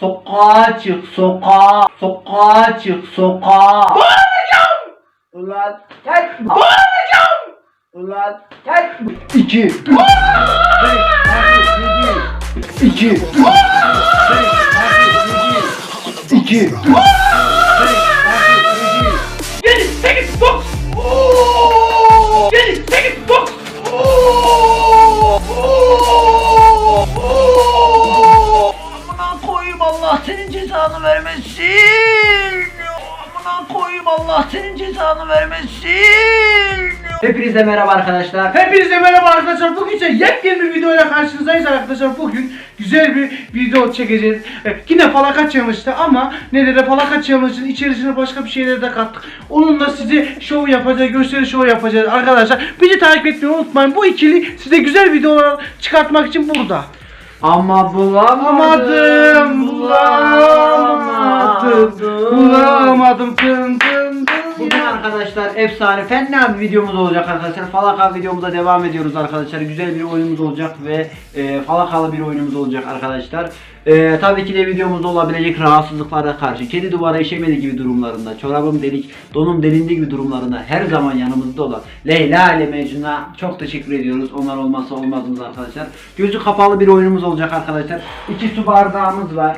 Sokağa çık sokağa. Sokağa çık sokağa. Bağıracağım. Ulan gel. Bağıracağım. Ulan gel. İki. İki. Yedi. İki. Cezanı vermesin. Amına koyayım Allah senin cezanı vermesin. Hepinize merhaba arkadaşlar. Hepinize merhaba arkadaşlar. Bugün ise yepyeni bir videoyla karşınızdayız arkadaşlar. Bugün güzel bir video çekeceğiz. Evet, yine falaka challenge'tı ama nelere falaka challenge'ın içerisine başka bir şeyler de kattık. Onunla size şov yapacağız, gösteri şov yapacağız arkadaşlar. Bizi takip etmeyi unutmayın. Bu ikili size güzel videolar çıkartmak için burada. Ama bulamadım. Bulamadım, bulamadım, bulamadım. Tın tın. Bugün arkadaşlar efsane fena bir videomuz olacak arkadaşlar. Falaka videomuza devam ediyoruz arkadaşlar. Güzel bir oyunumuz olacak ve e, falakalı bir oyunumuz olacak arkadaşlar. E, tabii ki de videomuzda olabilecek rahatsızlıklara karşı, kedi duvara işemedi gibi durumlarında, çorabım delik, donum delindi gibi durumlarında her zaman yanımızda olan Leyla ile Mecnun'a çok teşekkür ediyoruz. Onlar olmazsa olmazımız arkadaşlar. Gözü kapalı bir oyunumuz olacak arkadaşlar. İki su bardağımız var.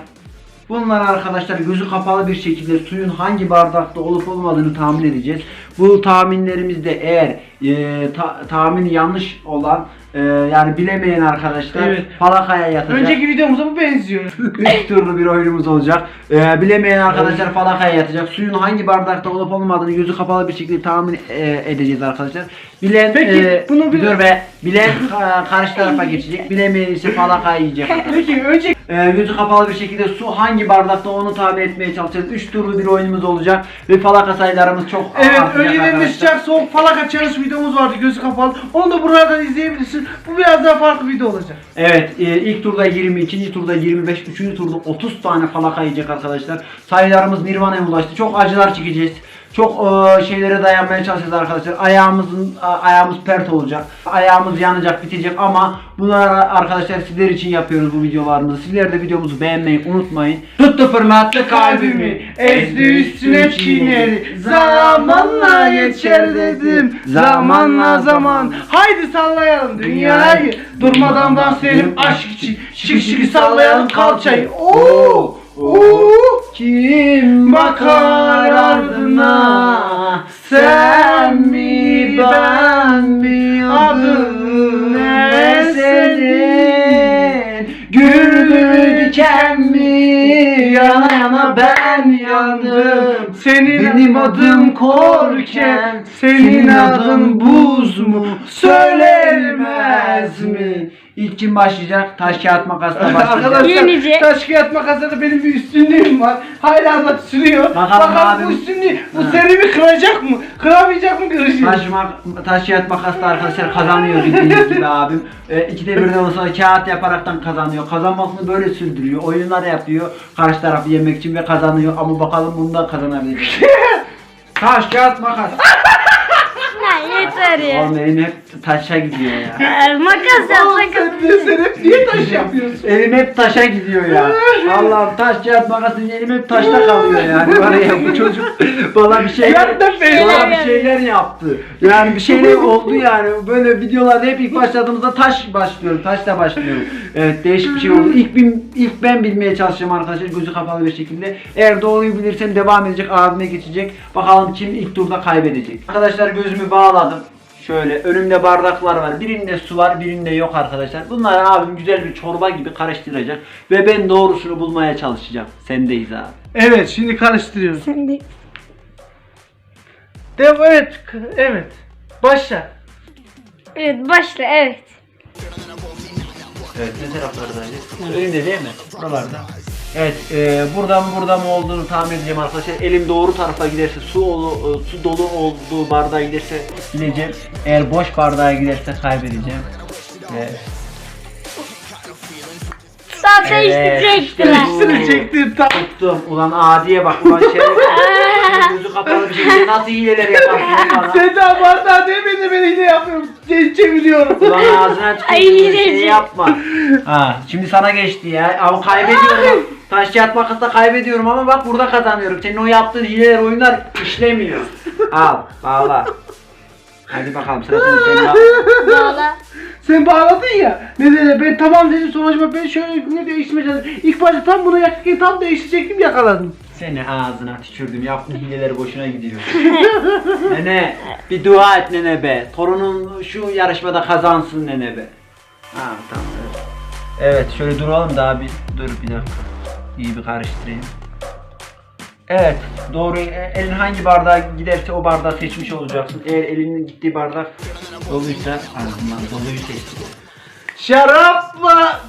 Bunlar arkadaşlar gözü kapalı bir şekilde suyun hangi bardakta olup olmadığını tahmin edeceğiz. Bu tahminlerimizde eğer e, ta- tahmini yanlış olan e, yani bilemeyen arkadaşlar Evet. falakaya yatacak. Önceki videomuza bu benziyor. Üç turlu bir oyunumuz olacak. E, bilemeyen arkadaşlar falakaya yatacak. Suyun hangi bardakta olup olmadığını gözü kapalı bir şekilde tahmin e, edeceğiz arkadaşlar. Bilen Peki, e, bunu bil- dur be. Bilen e, karşı tarafa geçecek. Bilemeyen ise falakaya yiyecek. Peki önce Ee, gözü kapalı bir şekilde su hangi bardakta onu tahmin etmeye çalışacağız. 3 turlu bir oyunumuz olacak ve falaka sayılarımız çok Evet artacak önceden de arkadaşlar. sıcak soğuk falaka challenge videomuz vardı gözü kapalı. Onu da buradan izleyebilirsin. Bu biraz daha farklı video olacak. Evet e, ilk turda 20, ikinci turda 25, üçüncü turda 30 tane falaka yiyecek arkadaşlar. Sayılarımız Nirvana'ya ulaştı. Çok acılar çekeceğiz. Çok e, şeylere dayanmaya çalışacağız arkadaşlar. Ayağımızın a- ayağımız pert olacak. Ayağımız yanacak, bitecek ama bunları arkadaşlar sizler için yapıyoruz bu videolarımızı. Sizler de videomuzu beğenmeyi unutmayın. Tuttu fırlattı kalbimi. ezdi üstüne çiğnedi. Zamanla geçer dedim. Zamanla zaman. Haydi sallayalım dünyayı. Durmadan dans edelim aşk için. Şık şık sallayalım kalçayı. Oo. Kim bakar ardına? Sen mi, ben mi? Adın ne senin? Gül mü diken mi? Yana yana ben yandım. Senin Benim adım korken Senin adın buz mu? Söylenmez mi? İlk kim başlayacak? Taş kağıt makasla başlayacak. Arkadaşlar Yenice. taş kağıt makasada benim bir üstünlüğüm var. Hala da sürüyor. Bakalım Bakalım bu abim. üstünlüğü, bu Ha. serimi kıracak mı? Kıramayacak mı kıracak? Taş, mak- taş kağıt makasla arkadaşlar kazanıyor bildiğiniz gibi abim. E, ikide birden olsa kağıt yaparaktan kazanıyor. Kazanmasını böyle sürdürüyor. Oyunlar yapıyor. Karşı tarafı yemek için ve kazanıyor. Ama bakalım bunda kazanabilecek. Taş kağıt makas. Ya yeter ya. Oğlum elim hep taşa gidiyor ya. Ee, Makas Oğlum yapsak sen, niye- sen hep niye taş yapıyorsun? Elim hep taşa gidiyor ya. Allah'ım taş kağıt makas deyince elim hep taşta kalıyor yani. Var ya bu çocuk bana bir şeyler, beri- bana bir şeyler yaptı. Yani bir şeyler oldu yani. Böyle videolarda hep ilk başladığımızda taş başlıyorum. Taşla başlıyorum. Evet değişik bir şey oldu. İlk, bin, ilk ben bilmeye çalışacağım arkadaşlar gözü kapalı bir şekilde. Eğer doğruyu bilirsem devam edecek abime geçecek. Bakalım kim ilk turda kaybedecek. Arkadaşlar gözümü bağladım. Şöyle önümde bardaklar var. Birinde su var, birinde yok arkadaşlar. Bunları abim güzel bir çorba gibi karıştıracak ve ben doğrusunu bulmaya çalışacağım. Sendeyiz abi. Evet şimdi karıştırıyoruz. Sen de. Evet evet. Başla. Evet başla evet. Evet, ne taraflardaydı? Önünde değil mi? Buralarda. Evet, e, burada mı burada mı olduğunu tahmin edeceğim arkadaşlar. Elim doğru tarafa giderse, su, olu, e, su dolu olduğu bardağa giderse bileceğim. Eğer boş bardağa giderse kaybedeceğim. Evet, çektiler. bu. Sıra çektim tam. tuttum. Ulan adiye bak, ulan şeref. gözü kapalı bir şekilde nasıl hileler yaparsın bana? Sen daha bardağı demedin ben hile yapıyorum. Çe- Çeviriyorum. Ulan ağzına Ay, tükürdüğün şey hileci. yapma. Ha, şimdi sana geçti ya. Ama kaybediyorum. Taş kağıt makasla kaybediyorum ama bak burada kazanıyorum. Senin o yaptığın hileler oyunlar işlemiyor. Al, bağla. Hadi bakalım sıra senin. Sen bağla. Sen bağladın ya. Ne dedi? Ben tamam dedim sonuçta ben şöyle ne değiştirmeye çalıştım. İlk başta tam bunu yakarken tam değiştirecektim yakaladım. Seni ağzına tükürdüm. Yaptığın hileleri boşuna gidiyor. nene bir dua et nene be. Torunun şu yarışmada kazansın nene be. Ha tamam. Evet, evet şöyle duralım daha bir dur bir dakika. İyi bir karıştırayım. Evet doğru E, elin hangi bardağa giderse o bardağı seçmiş olacaksın. Eğer elinin gittiği bardak doluysa ağzından doluyu seçtin. Şarapla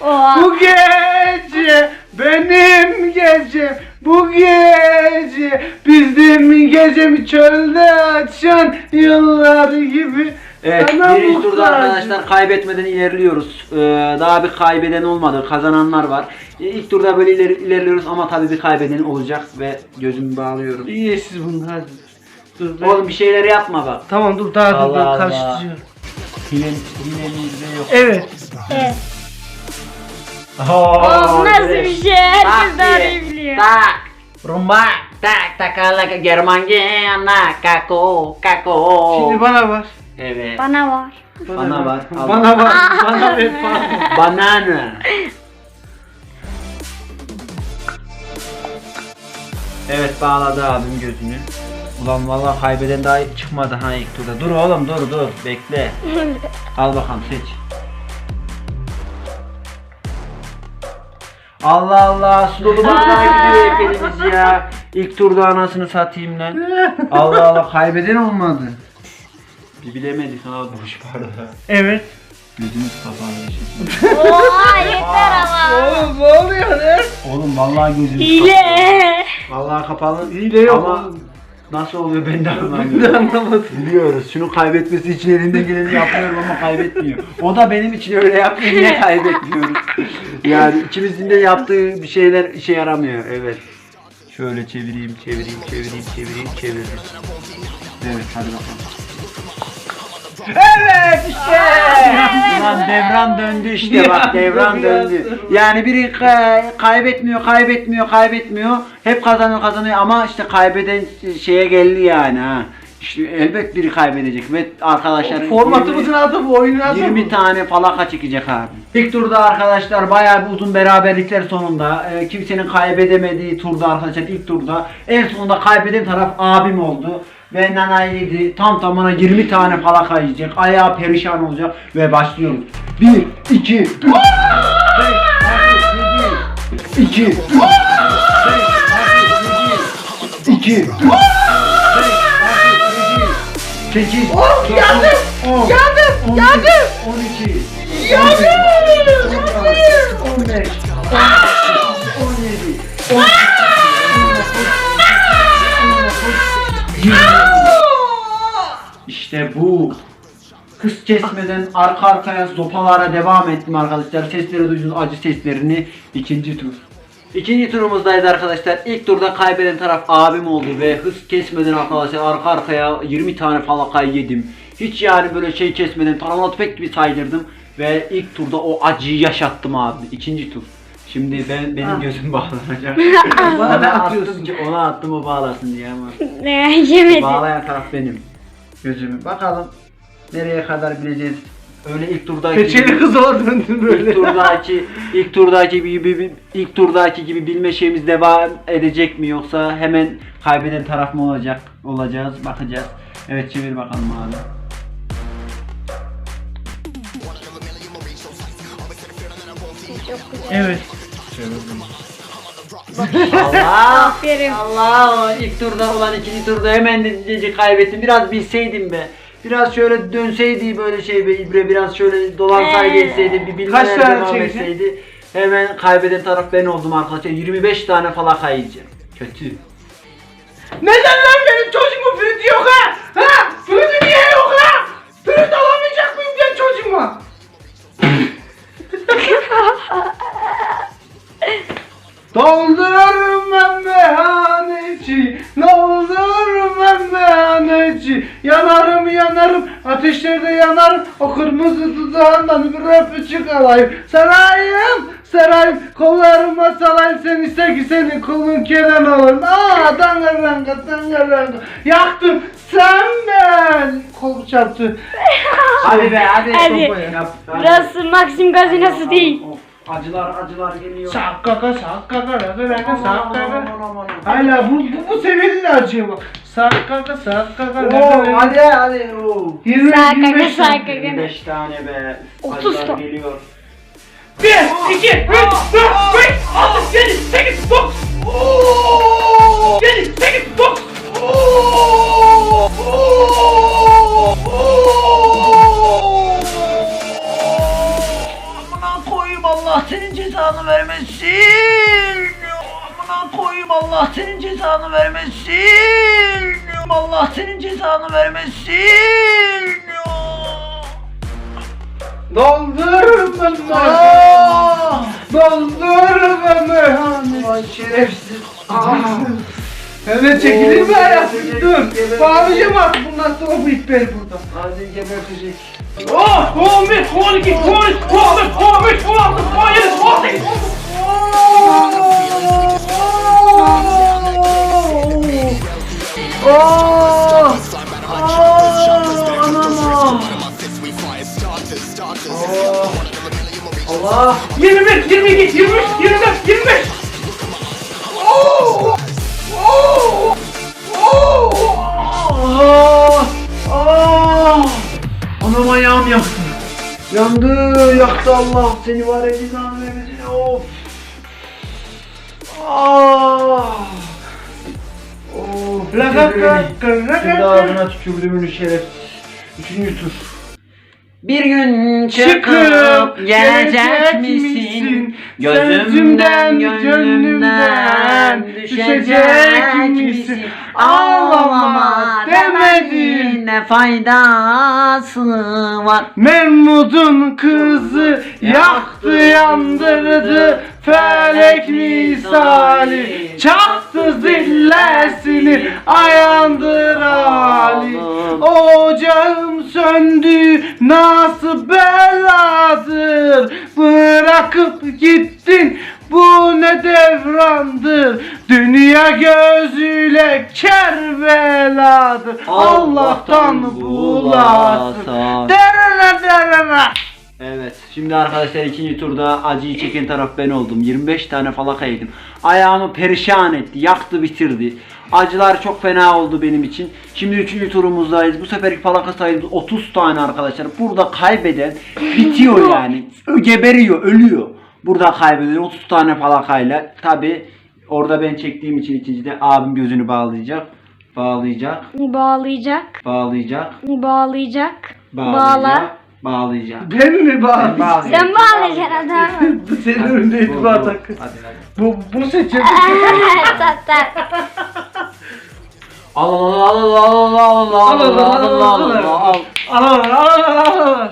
Oha. bu gece benim gecem bu gece bizim gecemi çölde açan yıllar gibi Evet, birinci turda arkadaşlar kaybetmeden ilerliyoruz. Ee, daha bir kaybeden olmadı, kazananlar var. Ee, İlk turda böyle ileri, ilerliyoruz ama tabii bir kaybeden olacak ve gözümü bağlıyorum. İyi siz bunu hadi. Dur ben- Oğlum bir şeyler yapma bak. Tamam dur daha dur Allah ben Allah. karıştırıyorum. Hilen, hilemizde yok. Evet. Evet. Oo, Oğlum nasıl direkt. bir şey? Herkes Tak daha diye, iyi biliyor. Tak. Rumba. Tak takala Germanya kako kako. Şimdi bana var. Evet. Bana var. Bana var. al. Bana var. bana ver bana. Banana. Evet bağladı abim gözünü. Ulan vallahi kaybeden daha çıkmadı ha ilk turda. Dur oğlum dur dur bekle. Al bakalım seç. Allah Allah su dolu baklava gidiyor hep elimiz ya. İlk turda anasını satayım lan. Allah Allah kaybeden olmadı. Bir bilemedik ha boş bardağı. Evet. Gözümüz kapalı şimdi. Oha yeter ama. Oğlum ne oluyor lan? Oğlum vallahi gözümüz Hile. kapalı. Vallahi kapalı. Hile yok Ama oğlum. nasıl oluyor ben de Ben de anlamıyorum. anlamadım. Biliyoruz. Şunu kaybetmesi için elinden geleni yapıyorum ama kaybetmiyor. O da benim için öyle yapmıyor. Niye kaybetmiyoruz? Yani ikimizin de yaptığı bir şeyler işe yaramıyor. Evet. Şöyle çevireyim, çevireyim, çevireyim, çevireyim, çevireyim. Evet, hadi bakalım. Evet işte. Ulan devran döndü işte bak devran döndü. Yani biri kay- kaybetmiyor, kaybetmiyor, kaybetmiyor. Hep kazanıyor, kazanıyor ama işte kaybeden şeye geldi yani ha. İşte elbet biri kaybedecek ve arkadaşlar Formatımızın adı bu, oyunun adı 20 bu. tane falaka çekecek abi. İlk turda arkadaşlar bayağı bir uzun beraberlikler sonunda e, kimsenin kaybedemediği turda arkadaşlar ilk turda en sonunda kaybeden taraf abim oldu. Ve nanaydı tam tamına 20 tane falaka yiyecek. Ayağı perişan olacak ve başlıyoruz. 1 2 3 4 5 6 7 2 5 6 7 2 5 6 7 8 Oh, yandım! 10 Yandım! 11, Yandım! 12 Yandım! 15 16 17 İşte bu. Hız kesmeden arka arkaya zopalara devam ettim arkadaşlar. Sesleri duydunuz acı seslerini. ikinci tur. İkinci turumuzdayız arkadaşlar. İlk turda kaybeden taraf abim oldu ve hız kesmeden arkadaşlar arka arkaya 20 tane falakayı yedim. Hiç yani böyle şey kesmeden tarhana tüfek gibi saydırdım ve ilk turda o acıyı yaşattım abi. İkinci tur. Şimdi ben benim gözüm bağlanacak. Bana da attım atıyorsun. ki ona attım o bağlasın diye ama. Ne yemedi. Bağlayan taraf benim. Gözümü. Bakalım nereye kadar bileceğiz. Öyle ilk turdaki Peçeli kız döndün böyle. ilk turdaki ilk turdaki gibi ilk turdaki gibi bilme şeyimiz devam edecek mi yoksa hemen kaybeden taraf mı olacak? Olacağız, bakacağız. Evet çevir bakalım abi. Evet. Allah! Aferin. Allah! İlk turda olan ikinci turda hemen de kaybettim. Biraz bilseydim be. Biraz şöyle dönseydi böyle şey be İbre biraz şöyle dolansaydı Ee, etseydi bir kaç bilmeler tane devam çekeceksin? etseydi. Hemen kaybeden taraf ben oldum arkadaşlar. 25 tane falaka yiyeceğim. Kötü. Neden lan benim çocuğumun flütü yok ha? Ha? Flütü niye Doldururum ben meyhane meyhaneci ben meyhaneci Yanarım yanarım ateşlerde yanarım. O kırmızı dudağından bir öpücük alayım Sarayım sarayım kollarıma salayım. Sen iste ki senin kulun Kenan olayım. Aa dangaranga dangaranga Yaktın sen ben. Kol çarptı. Hadi be hadi. Hadi. Burası Maxim gazinası değil. Of, Acılar acılar geliyor. Sakkaka sakkaka sakkaka sakkaka Aman, aman, aman. Hala bu, bu, bu seviyenin acıyor bak. Sakkaka sakkaka Oo, hadi hadi. oo. 20 Sakkaka 25 sakkaka. 25 tane be. 30 Acılar tane. geliyor. 1 2 3 4 5 6 7 8 9 7 8 9 cezanı vermesin. Amına koyayım Allah senin cezanı vermesin. Allah senin cezanı vermesin. Doldur beni Aa! Doldur beni Ay şerefsiz. Hemen çekilir mi hayatım dur. Bağlayacağım artık bundan sonra bu ip beni burada Hadi gebertecek. Oh! 11, 12, 13, 14, 15, 16, Seni var ya cezanı vermesine şey, of. Ah. Of. La kaka. Şimdi ağzına tükürdüğümün şeref. Üçüncü tur. Bir gün çıkıp, gelecek, misin? Gözümden, gönlümden düşecek misin? Ağlama demedin. ne faydası var? Memnun'un kızı yaktı yandırdı. Felek misali Çaktı zillesini ayandır hali Ocağım söndü nasıl beladır Bırakıp gittin. Bu ne devrandır? Dünya gözüyle kerbeladır Allah'tan bulasın. Derere derere Evet şimdi arkadaşlar ikinci turda acıyı çeken taraf ben oldum. 25 tane falaka yedim. Ayağımı perişan etti, yaktı bitirdi. Acılar çok fena oldu benim için. Şimdi üçüncü turumuzdayız. Bu seferki falaka sayımız 30 tane arkadaşlar. Burada kaybeden bitiyor yani. Geberiyor, ölüyor. Burada kaybeden 30 tane falakayla. Tabi orada ben çektiğim için ikincide abim gözünü. Bağlayacak, Bağlayacak. bağlayacak, Bağlayacak. bağlayacak, Bağla. Bağlayacak. Ben mi bağlayayım? bağlayacak. Sen bağlayacaksın adamı. Bu senin önünde Bu, itibar bu. takı. Hadi hadi. Bu, bu seçim. Tat tat. Al al al al al al al al al al al al Al al al al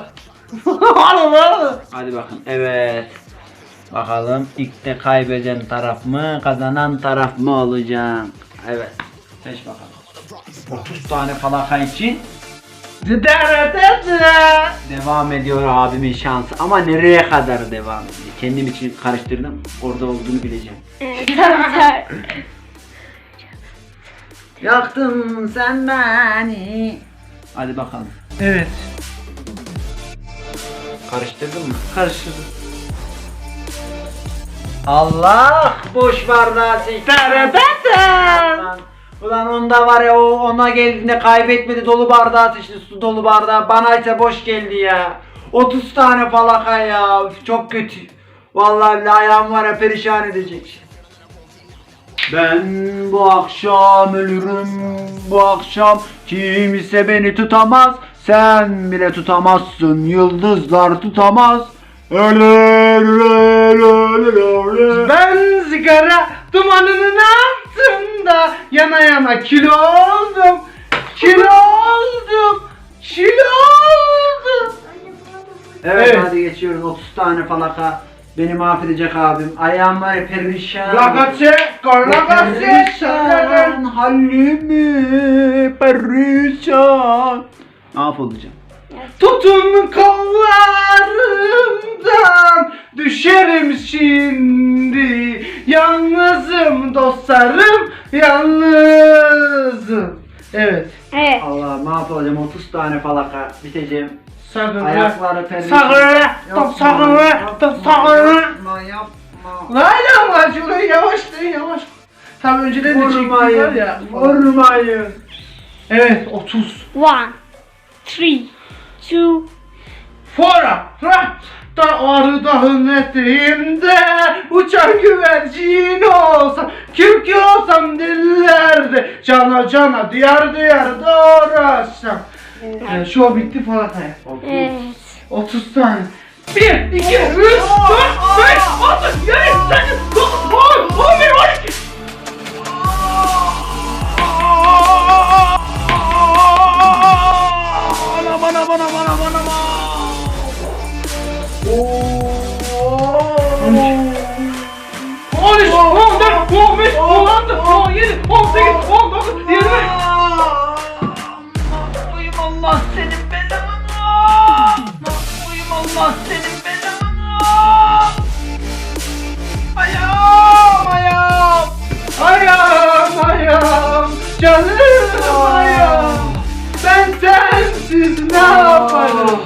al al Hadi bakın. Evet. Bakalım ilk de kaybeden taraf mı, kazanan taraf mı olacak? Evet. Seç bakalım. 30 tane falaka için devam ediyor abimin şansı. Ama nereye kadar devam ediyor? Kendim için karıştırdım. Orada olduğunu bileceğim. Yaktın sen beni. Hadi bakalım. Evet. Karıştırdın mı? Karıştırdım. Allah boş bardağı seçti. Ulan, ulan onda var ya o ona geldiğinde kaybetmedi dolu bardağı seçti su dolu bardağı bana ise boş geldi ya. 30 tane falaka ya çok kötü. Vallahi bile ayağım var ya perişan edecek. Ben bu akşam ölürüm bu akşam kimse beni tutamaz sen bile tutamazsın yıldızlar tutamaz Ölür ölür ölür Ben sigara dumanının altında yana yana kilo oldum. Kilo oldum. Kilo oldum. Evet, Evet. hadi geçiyoruz 30 tane falaka Beni mahvedecek abim. Ayağım var ya perişan. Ragazzi, Perişan halimi perişan. Mahvolacağım. Tutun kollarımdan düşerim şimdi Yalnızım dostlarım yalnızım. Evet. Evet. Allah mahvolacağım 30 tane falaka biteceğim. Sakın Ayakları perişan. Sakın Yapma, Sakın yapma, Sakın Yapma yapma. Layla var şurayı yavaşlayın yavaş. Tabi önceden de çektiler ya. Vurmayın. Evet 30 One, three, two, Fora. Ra da arı dağın eteğinde uçan güvercin olsam kürk olsam dillerde cana cana diyar diyar dolaşsam evet. Şu bitti falan evet. 30 tane 1, 2, 3, 4, 5, 6, 7, 8, 9, 10, 11, 12 Bana bana bana bana bana bana. 13, 14, 15, 16, 17, 18, 19, 20 Uyum Allah senin belanı. Uyum Allah senin belanı. Ayağım ayağım. Ayağım ayağım canım ayağım Ben sensiz ne yaparım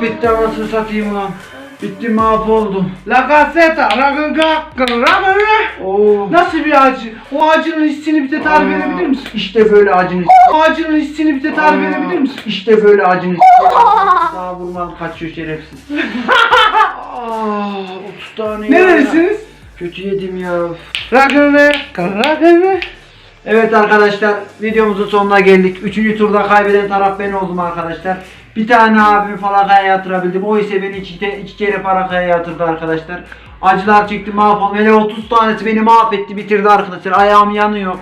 Ayağım bitti anasını satayım ulan. Bitti mahvoldum. La Raganga, Raganga. Oo. Nasıl bir acı? O acının hissini bize tarif edebilir misin? İşte böyle acını O acının hissini bize tarif edebilir misin? İşte böyle acını Daha vurmam kaçıyor şerefsiz. Aa, 30 tane ya. Nerelisiniz? Kötü yedim ya. Raganga, Raganga. Evet arkadaşlar videomuzun sonuna geldik. Üçüncü turda kaybeden taraf ben oldum arkadaşlar. Bir tane abimi falakaya yatırabildim. O ise beni iki, te- iki kere falakaya yatırdı arkadaşlar. Acılar çekti mahvoldum. Hele 30 tanesi beni mahvetti bitirdi arkadaşlar. Ayağım yanıyor.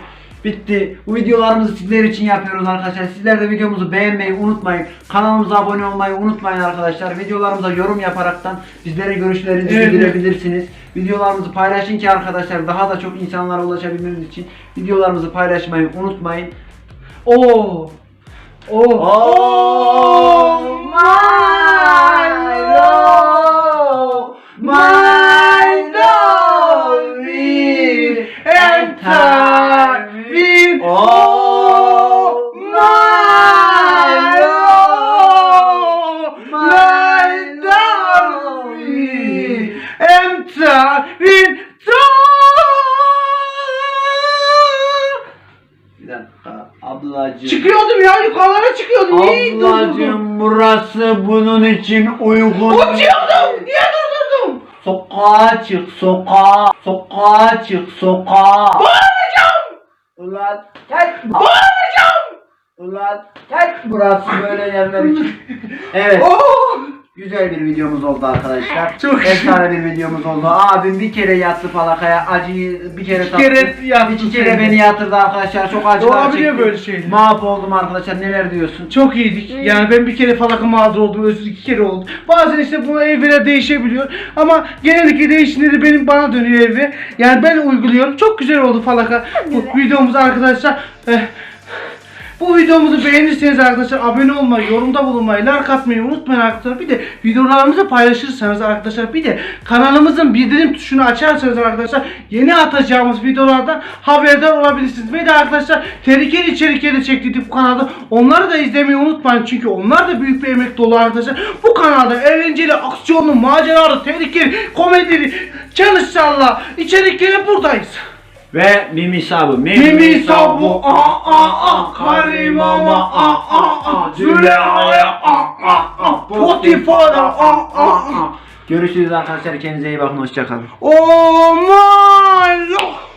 Bitti. Bu videolarımızı sizler için yapıyoruz arkadaşlar. Sizler de videomuzu beğenmeyi unutmayın. Kanalımıza abone olmayı unutmayın arkadaşlar. Videolarımıza yorum yaparaktan bizlere görüşlerinizi Evet. bildirebilirsiniz. Videolarımızı paylaşın ki arkadaşlar daha da çok insanlara ulaşabilmemiz için videolarımızı paylaşmayı unutmayın. Oo. Oo. Oh my için uygun. Uçuyordum. Niye durdurdum? Sokağa çık sokağa. Sokağa çık sokağa. Bağıracağım. Ulan gel. Bağıracağım. Ulan gel. Burası böyle yerler için. Evet. Oo. Güzel bir videomuz oldu arkadaşlar. Çok Efsane bir videomuz oldu. Abim bir kere yattı falakaya. Acıyı bir kere tattı. kere yattı İki kere seni. beni yatırdı arkadaşlar. Çok acılar Olabiliyor çektim. böyle şeyler. Mahvoldum arkadaşlar. Neler diyorsun? Çok iyiydik. Yani ben bir kere falaka mağdur oldum. Özür iki kere oldu. Bazen işte bu evre değişebiliyor. Ama genellikle değişimleri benim bana dönüyor evre. Yani ben uyguluyorum. Çok güzel oldu falaka. Bu videomuz arkadaşlar. Eh, Bu videomuzu beğenirseniz arkadaşlar abone olmayı, yorumda bulunmayı, like atmayı unutmayın arkadaşlar. Bir de videolarımızı paylaşırsanız arkadaşlar bir de kanalımızın bildirim tuşunu açarsanız arkadaşlar yeni atacağımız videolardan haberdar olabilirsiniz. Ve de arkadaşlar tehlikeli içerikleri çektik bu kanalda. Onları da izlemeyi unutmayın çünkü onlar da büyük bir emek dolu arkadaşlar. Bu kanalda eğlenceli, aksiyonlu, maceralı, tehlikeli, komedili, çalışanla içerikleri buradayız. Ve Mimi Sabu. Mimi Sabu a a a Karim ama a a a Züleyha'ya a a a Potifar'a a a a Görüşürüz arkadaşlar. Kendinize iyi bakın. Hoşçakalın. Oh my lord